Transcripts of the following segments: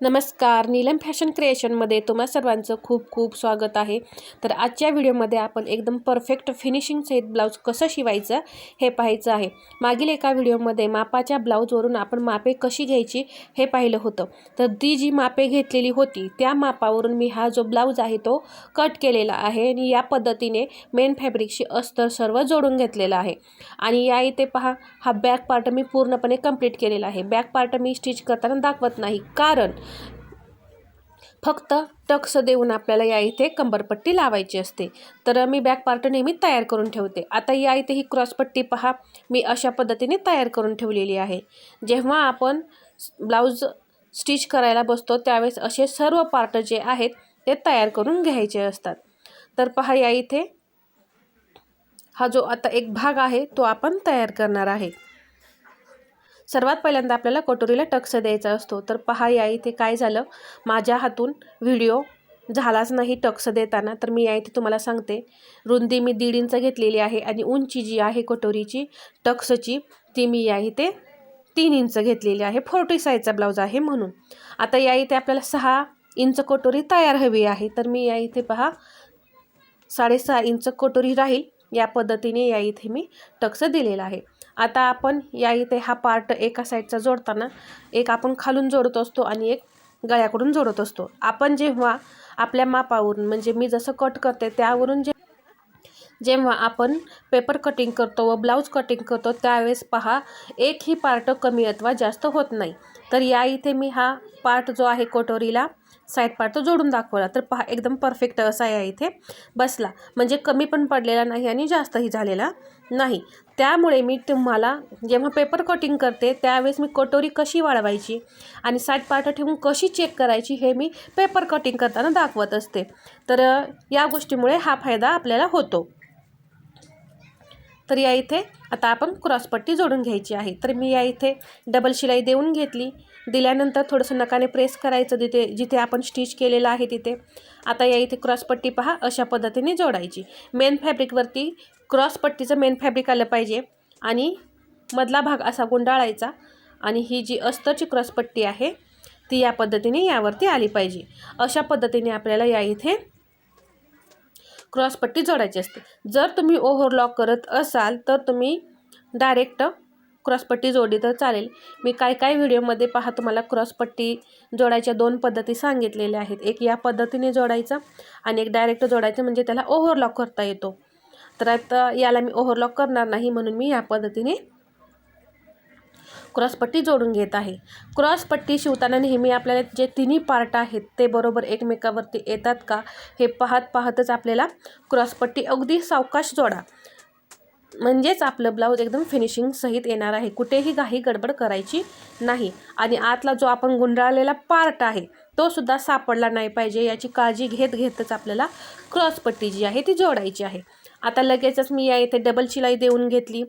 नमस्कार. नीलम फॅशन क्रिएशनमध्ये तुम्हा सर्वांचं खूप खूप स्वागत आहे. तर आजच्या व्हिडिओमध्ये आपण एकदम परफेक्ट फिनिशिंग सहित ब्लाऊज कसं शिवायचं हे पाहायचं आहे. मागील एका व्हिडिओमध्ये मापाच्या ब्लाऊजवरून आपण मापे कशी घ्यायची हे पाहिलं होतं. तर ती जी मापे घेतलेली होती त्या मापावरून मी हा जो ब्लाऊज आहे तो कट केलेला आहे आणि या पद्धतीने मेन फॅब्रिकशी अस्तर सर्व जोडून घेतलेलं आहे. आणि या इथे पहा हा बॅक पार्ट मी पूर्णपणे कंप्लीट केलेला आहे. बॅक पार्ट मी स्टिच करताना दाखवत नाही. कारण फक्त टक्स देऊन आपल्याला या इथे कंबरपट्टी लावायची असते. तर मी बॅक पार्ट नेहमी तयार करून ठेवते. आता या इथे ही क्रॉसपट्टी पहा. मी अशा पद्धतीने तयार करून ठेवलेली आहे. जेव्हा आपण ब्लाऊज स्टिच करायला बसतो त्यावेळेस असे सर्व पार्ट जे आहेत ते तयार करून घ्यायचे असतात. तर पहा या इथे. हा जो आता एक भाग आहे तो आपण तयार करणार आहे. सर्वात पहिल्यांदा आपल्याला कटोरीला टक्स द्यायचा असतो. तर पहा या इथे काय झालं? माझ्या हातून व्हिडिओ झालाच नाही टक्स देताना. तर मी या इथे तुम्हाला सांगते. रुंदी मी दीड इंच घेतलेली आहे आणि उंची जी आहे कटोरीची टक्सची ती मी या इथे तीन इंच घेतलेली आहे. फोर्टी साईजचा ब्लाऊज आहे म्हणून. आता या इथे आपल्याला सहा इंच कटोरी तयार हवी आहे. तर मी या इथे पहा साडेसहा इंच कटोरी राहील. या पद्धतीने या इथे मी टक्स दिलेला आहे. आता आपण या इथे हा पार्ट एका साईडचा जोडताना एक आपण खालून जोडत असतो आणि एक गळ्याकडून जोडत असतो. आपण जेव्हा आपल्या मापावरून म्हणजे मी जसं कट करते त्यावरून जे जेव्हा आपण पेपर कटिंग करतो व ब्लाऊज कटिंग करतो त्यावेळेस पहा एकही पार्ट कमी अथवा जास्त होत नाही. तर या इथे मी हा पार्ट जो आहे कटोरीला साईड पार्ट तो जोडून दाखवला. तर पहा एकदम परफेक्ट असा या इथे बसला. म्हणजे कमी पण पडलेला नाही आणि जास्तही झालेला नाही. त्यामुळे मी तुम्हाला जेव्हा पेपर कटिंग करते त्यावेळेस मी कटोरी कशी वाढवायची आणि साईड पार्ट ठेवून कशी चेक करायची हे मी पेपर कटिंग करताना दाखवत असते. तर या गोष्टीमुळे हा फायदा आपल्याला होतो. तर या इथे आता आपण क्रॉसपट्टी जोडून घ्यायची आहे. तर मी या इथे डबल शिलाई देऊन घेतली. दिल्यानंतर थोडंसं नकाने प्रेस करायचं तिथे जिथे आपण स्टिच केलेलं आहे तिथे. आता या इथे क्रॉसपट्टी पहा अशा पद्धतीने जोडायची. मेन फॅब्रिकवरती क्रॉसपट्टीचं मेन फॅब्रिक आलं पाहिजे आणि मधला भाग असा गुंडाळायचा आणि ही जी अस्तरची क्रॉसपट्टी आहे ती या पद्धतीने यावरती आली पाहिजे. अशा पद्धतीने आपल्याला या इथे क्रॉसपट्टी जोडायची असते. जर तुम्ही ओव्हरलॉक करत असाल तर तुम्ही डायरेक्ट क्रॉसपट्टी जोडली तर चालेल. मी काय काय व्हिडिओमध्ये पहा तुम्हाला क्रॉसपट्टी जोडायच्या दोन पद्धती सांगितलेल्या आहेत. एक या पद्धतीने जोडायचं आणि एक डायरेक्ट जोडायचं म्हणजे त्याला ओव्हरलॉक करता येतो. तर आता याला मी ओव्हरलॉक करणार नाही म्हणून मी या पद्धतीने क्रॉसपट्टी जोडून घेत आहे. क्रॉसपट्टी शिवताना नेहमी आपल्याला जे तिन्ही पार्ट आहेत ते बरोबर एकमेकावरती येतात का हे पाहत पाहतच आपल्याला क्रॉसपट्टी अगदी सावकाश जोडा. म्हणजेच आपलं ब्लाऊज एकदम फिनिशिंग सहित येणार आहे. कुठेही काही गडबड करायची नाही. आणि आतला जो आपण गुंडाळलेला पार्ट आहे तो सुद्धा सापडला नाही पाहिजे याची काळजी घेत घेतच आपल्याला क्रॉसपट्टी जी आहे ती जोडायची आहे. आता लगेचच मी या इथे डबल शिलाई देऊन घेतली.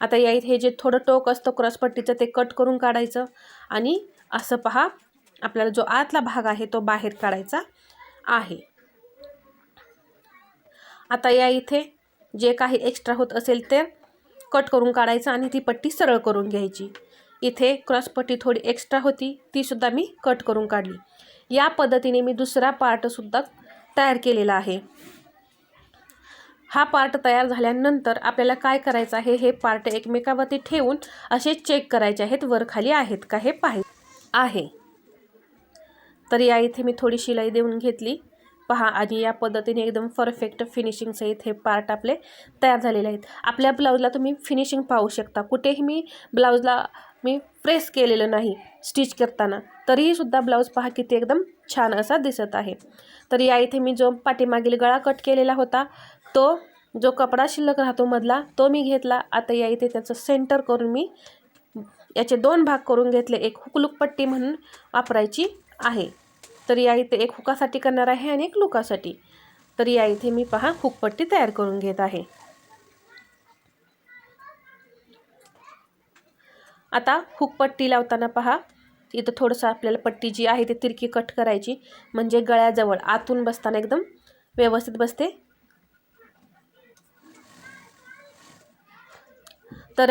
आता या इथे हे जे थोडं टोक असतं क्रॉसपट्टीचं ते कट करून काढायचं. आणि असं पहा आपल्याला जो आतला भाग आहे तो बाहेर काढायचा आहे. आता या इथे जे काही एक्स्ट्रा होत असेल ते कट करून काढायचं आणि ती पट्टी सरळ करून घ्यायची. इथे क्रॉसपट्टी थोडी एक्स्ट्रा होती तीसुद्धा मी कट करून काढली. या पद्धतीने मी दुसरा पार्टसुद्धा तयार केलेला आहे. हा पार्ट तयार झाल्यानंतर आपल्याला काय करायचं आहे? हे पार्ट एकमेकावरती ठेवून असे चेक करायचे आहेत. वर खाली आहेत का हे पाहि आहे. तर या इथे मी थोडी शिलाई देऊन घेतली. पहा आणि या पद्धतीने एकदम परफेक्ट फिनिशिंग सहित हे पार्ट आपले तयार झालेले आहेत. आपल्या ब्लाऊजला तुम्ही फिनिशिंग पाहू शकता. कुठेही मी ब्लाऊजला मी प्रेस केलेलं नाही स्टिच करताना. तरीही सुद्धा ब्लाऊज पहा किती एकदम छान असा दिसत आहे. तर या इथे मी जो पाठीमागील गळा कट केलेला होता तो जो कपडा शिल्लक राहतो मधला तो मी घेतला. आता या इथे त्याचं सेंटर करून मी याचे दोन भाग करून घेतले एक हुकलूक पट्टी म्हणून वापरायची आहे. तर या इथे एक हुकासाठी करणार आहे आणि एक लुकासाठी. तर या इथे मी पहा हुकपट्टी तयार करून घेत आहे. आता हुकपट्टी लावताना पहा. इथं थोडंसं आपल्याला पट्टी जी आहे ती तिरकी कट करायची. म्हणजे गळ्याजवळ आतून बसताना एकदम व्यवस्थित बसते. तर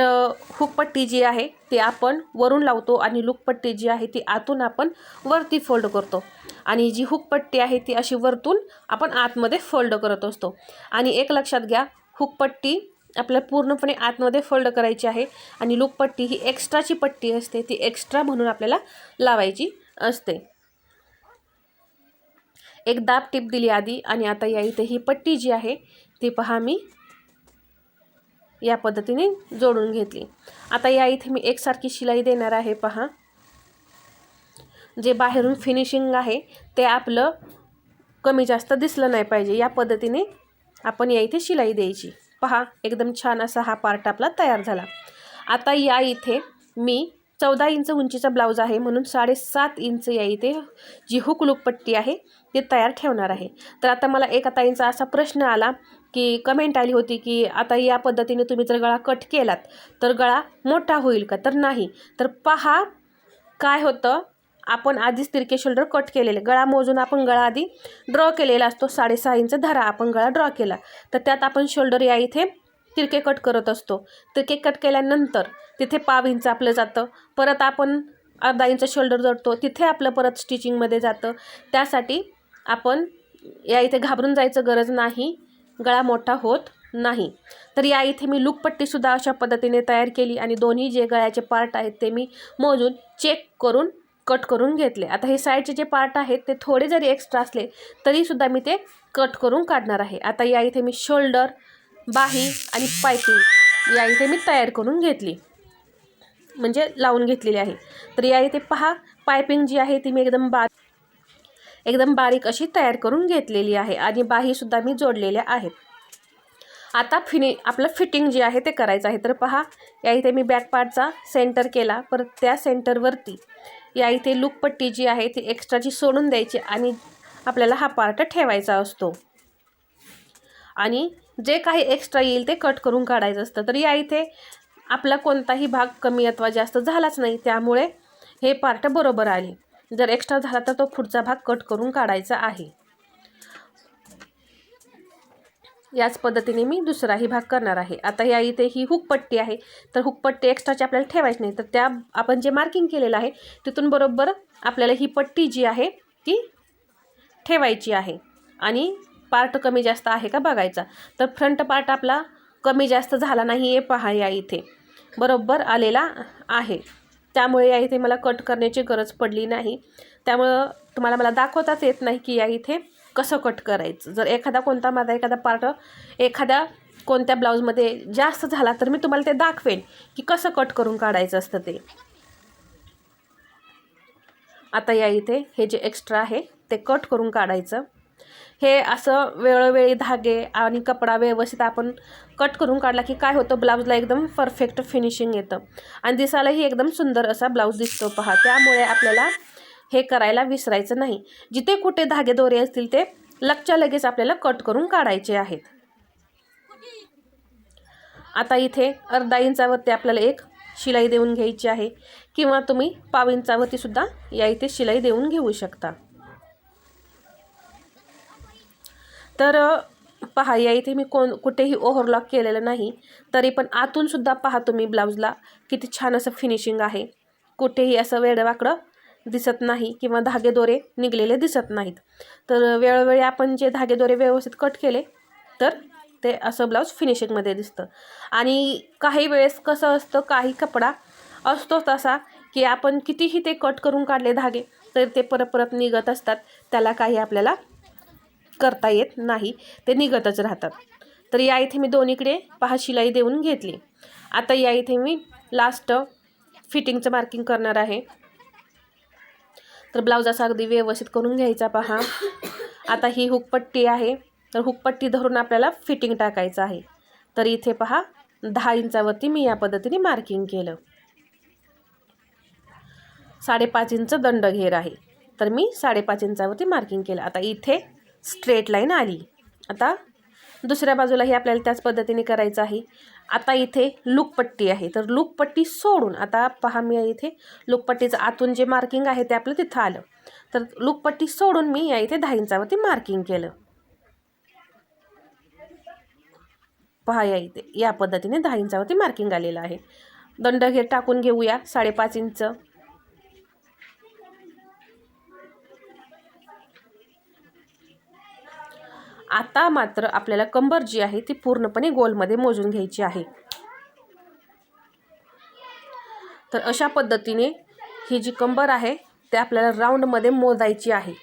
हुकपट्टी जी आहे ती आपण वरून लावतो आणि लुकपट्टी जी आहे ती आतून आपण वरती फोल्ड करतो. आणि जी हुकपट्टी आहे ती अशी वरतून आपण आतमध्ये फोल्ड करत असतो. आणि एक लक्षात घ्या हुकपट्टी आपल्याला पूर्णपणे आतमध्ये फोल्ड करायची आहे आणि लूपपट्टी ही एक्स्ट्राची पट्टी असते ती एक्स्ट्रा म्हणून आपल्याला लावायची असते. एक दाब टीप दिली आधी आणि आता या इथे ही पट्टी जी आहे ती पहा मी या पद्धतीने जोडून घेतली. आता या इथे मी एकसारखी शिलाई देणार आहे पहा. जे बाहेरून फिनिशिंग आहे ते आपलं कमी जास्त दिसलं नाही पाहिजे या पद्धतीने आपण या इथे शिलाई द्यायची. पहा एकदम छान असा हा पार्ट आपला तयार झाला. आता या इथे मी चौदा इंच उंचीचा ब्लाऊज आहे म्हणून साडेसात इंच या इथे जी हुक पट्टी आहे ती तयार ठेवणार आहे. तर आता मला एका ताईंचा असा प्रश्न आला की कमेंट आली होती की आता या पद्धतीने तुम्ही जर गळा कट केलात तर गळा मोठा होईल का? तर नाही. तर पहा काय होतं? आपण आधीच तिरके शोल्डर कट केलेले. गळा मोजून आपण गळा आधी ड्रॉ केलेला असतो. साडेसहा इंच धरा आपण गळा ड्रॉ केला. तर त्यात आपण शोल्डर या इथे तिरके कट करत असतो. तिरके कट केल्यानंतर तिथे पाव इंच आपलं जातं. परत आपण अर्धा इंच शोल्डर जोडतो. तिथे आपलं परत स्टिचिंगमध्ये जातं. त्यासाठी आपण या इथे घाबरून जायचं गरज नाही. गळा मोठा होत नाही. तर या इथे मी लुकपट्टीसुद्धा अशा पद्धतीने तयार केली आणि दोन्ही जे गळ्याचे पार्ट आहेत ते मी मोजून चेक करून कट करून घेतले. आता हे साईडचे जे पार्ट आहेत ते थोडे जरी एक्स्ट्रा असले तरीसुद्धा मी ते कट करून काढणार आहे. आता या इथे मी शोल्डर बाही आणि पायपिंग या इथे मी तयार करून घेतली. म्हणजे लावून घेतलेली आहे. तर या इथे पहा पायपिंग जी आहे ती मी एकदम बा एकदम बारीक अशी तयार करून घेतलेली आहे आणि बाहीसुद्धा मी जोडलेल्या आहेत. आता फिनि आपलं फिटिंग जे आहे ते करायचं आहे. तर पहा या इथे मी बॅक पार्टचा सेंटर केला. परत त्या सेंटरवरती या इथे लुकपट्टी जी आहे ती एक्स्ट्राची सोडून द्यायची आणि आपल्याला हा पार्ट ठेवायचा असतो. आणि जे काही एक्स्ट्रा येईल ते कट करून काढायचं असतं. तर या इथे आपला कोणताही भाग कमी अथवा जास्त झालाच नाही. त्यामुळे हे पार्ट बरोबर आले. जर एक्स्ट्रा झाला तर तो पुढचा भाग कट करून काढायचा आहे. याच पद्धतीने मी दुसराही भाग करणार आहे. आता या इथे ही हुकपट्टी आहे. तर हुकपट्टी एक्स्ट्राची आपल्याला ठेवायची नाही. तर त्या आपण जे मार्किंग केलेलं आहे तिथून बरोबर आपल्याला ही पट्टी जी आहे ती ठेवायची आहे. आणि पार्ट कमी जास्त आहे का बघायचा. तर फ्रंट पार्ट आपला कमी जास्त झाला नाही हे पहा या इथे. बरोबर आलेला आहे. त्यामुळे या इथे मला कट करण्याची गरज पडली नाही. त्यामुळं तुम्हाला मला दाखवताच येत नाही की या इथे कसं कट करायचं? जर एखादा कोणता माझा एखादा पार्ट एखाद्या कोणत्या ब्लाऊजमध्ये जास्त झाला तर मी तुम्हाला ते दाखवेन की कसं कट करून काढायचं असतं ते. आता या इथे हे जे एक्स्ट्रा आहे ते कट करून काढायचं. हे असं वेळोवेळी धागे आणि कपडा व्यवस्थित आपण कट करून काढला की काय होतं? ब्लाऊजला एकदम परफेक्ट फिनिशिंग येतं. आणि दिसायलाही एकदम सुंदर असा ब्लाऊज दिसतो पहा. त्यामुळे आपल्याला हे करायला विसरायचं नाही. जिथे कुठे धागे दोरे असतील ते लगच्या लगेच आपल्याला कट करून काढायचे आहेत. आता इथे अर्धा इंचावरती आपल्याला एक शिलाई देऊन घ्यायची आहे किंवा तुम्ही पाव इंचावरती सुद्धा या इथे शिलाई देऊन घेऊ शकता. तर पहा या इथे मी कोण कुठेही ओव्हरलॉक केलेलं नाही तरी पण आतून सुद्धा पहा तुम्ही ब्लाऊजला किती छान असं फिनिशिंग आहे. कुठेही असं वेडवाकडं दिसत नाही किंवा धागेदोरे निघलेले दिसत नाहीत. तर वेळोवेळी आपण जे धागेदोरे व्यवस्थित कट केले तर ते असं ब्लाऊज फिनिशिंगमध्ये दिसतं. आणि काही वेळेस कसं असतं काही कपडा असतो तसा की आपण कितीही ते कट करून काढले धागे तर ते परत परत निघत असतात. त्याला काही आपल्याला करता येत नाही ते निघतच राहतात. तर या इथे मी दोन्हीकडे पहा शिलाई देऊन घेतली. आता या इथे मी लास्ट फिटिंगचं मार्किंग करणार आहे. तर ब्लाऊज असा अगदी व्यवस्थित करून घ्यायचा पहा. आता ही हुकपट्टी आहे. तर हुकपट्टी धरून आपल्याला फिटिंग टाकायचं आहे. तर इथे पहा दहा इंचावरती मी या पद्धतीने मार्किंग केलं. साडेपाच इंच दंड घेर आहे. तर मी साडेपाच इंचावरती मार्किंग केलं. आता इथे स्ट्रेट लाईन आली. आता दुसऱ्या बाजूलाही आपल्याला त्याच पद्धतीने करायचं आहे. आता इथे लुकपट्टी आहे. तर लुकपट्टी सोडून आता पहा मी इथे लुकपट्टीचं आतून जे मार्किंग आहे ते आपलं तिथं आलं. तर लुकपट्टी सोडून मी या इथे दहा इंचावरती मार्किंग केलं. पहा या इथे या पद्धतीने दहा इंचावरती मार्किंग आलेलं आहे. दंड घे टाकून घेऊया साडेपाच इंच. आता मात्र आपल्याला कंबर जी आहे ती पूर्णपणे गोलमध्ये मोजून घ्यायची आहे. तर अशा पद्धतीने ही जी कंबर आहे ते आपल्याला राऊंडमध्ये मोजायची आहे.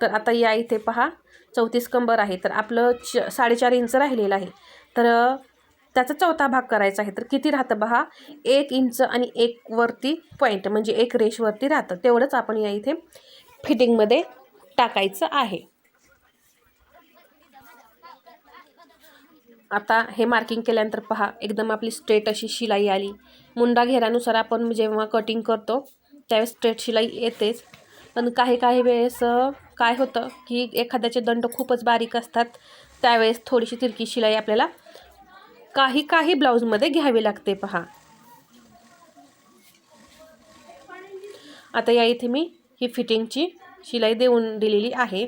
तर आता या इथे पहा चौतीस कंबर आहे. तर आपलं च साडेचार इंच राहिलेलं आहे. तर त्याचा चौथा भाग करायचा आहे. तर किती राहतं पहा एक इंच आणि एक वरती पॉईंट म्हणजे एक रेशवरती राहतं. तेवढंच आपण या इथे फिटिंगमध्ये टाकायचं आहे. आता हे मार्किंग केल्यानंतर पहा एकदम आपली स्ट्रेट अशी शिलाई आली. मुंडा घेरानुसार आपण जेव्हा कटिंग करतो त्यावेळेस स्ट्रेट शिलाई येतेच. पण काही काही वेळेस काय होतं की एखाद्याचे दंड खूपच बारीक असतात त्यावेळेस थोडीशी तिरकी शिलाई आपल्याला काही काही ब्लाऊजमध्ये घ्यावी लागते पहा. आता या इथे मी ही फिटिंगची शिलाई देऊन दिलेली आहे.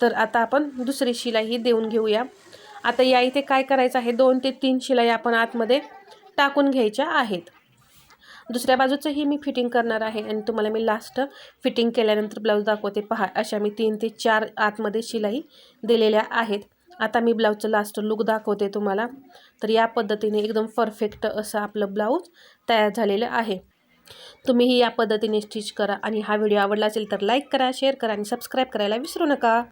तर आता आपण दुसरी शिलाई ही देऊन घेऊया. आता या इथे काय करायचं आहे? दोन ते तीन शिलाई आपण आतमध्ये टाकून घ्यायच्या आहेत. दुसऱ्या बाजूचंही मी फिटिंग करणार आहे आणि तुम्हाला मी लास्ट फिटिंग केल्यानंतर ब्लाऊज दाखवते. पहा अशा मी तीन ते चार आतमध्ये शिलाई दिलेल्या आहेत. आता मी ब्लाऊजचं लास्ट लुक दाखवते तुम्हाला. तर या पद्धतीने एकदम परफेक्ट असं आपलं ब्लाऊज तयार झालेलं आहे. तुम्हीही या पद्धतीने स्टिच करा. आणि हा व्हिडिओ आवडला असेल तर लाईक करा शेअर करा आणि सबस्क्राईब करायला विसरू नका.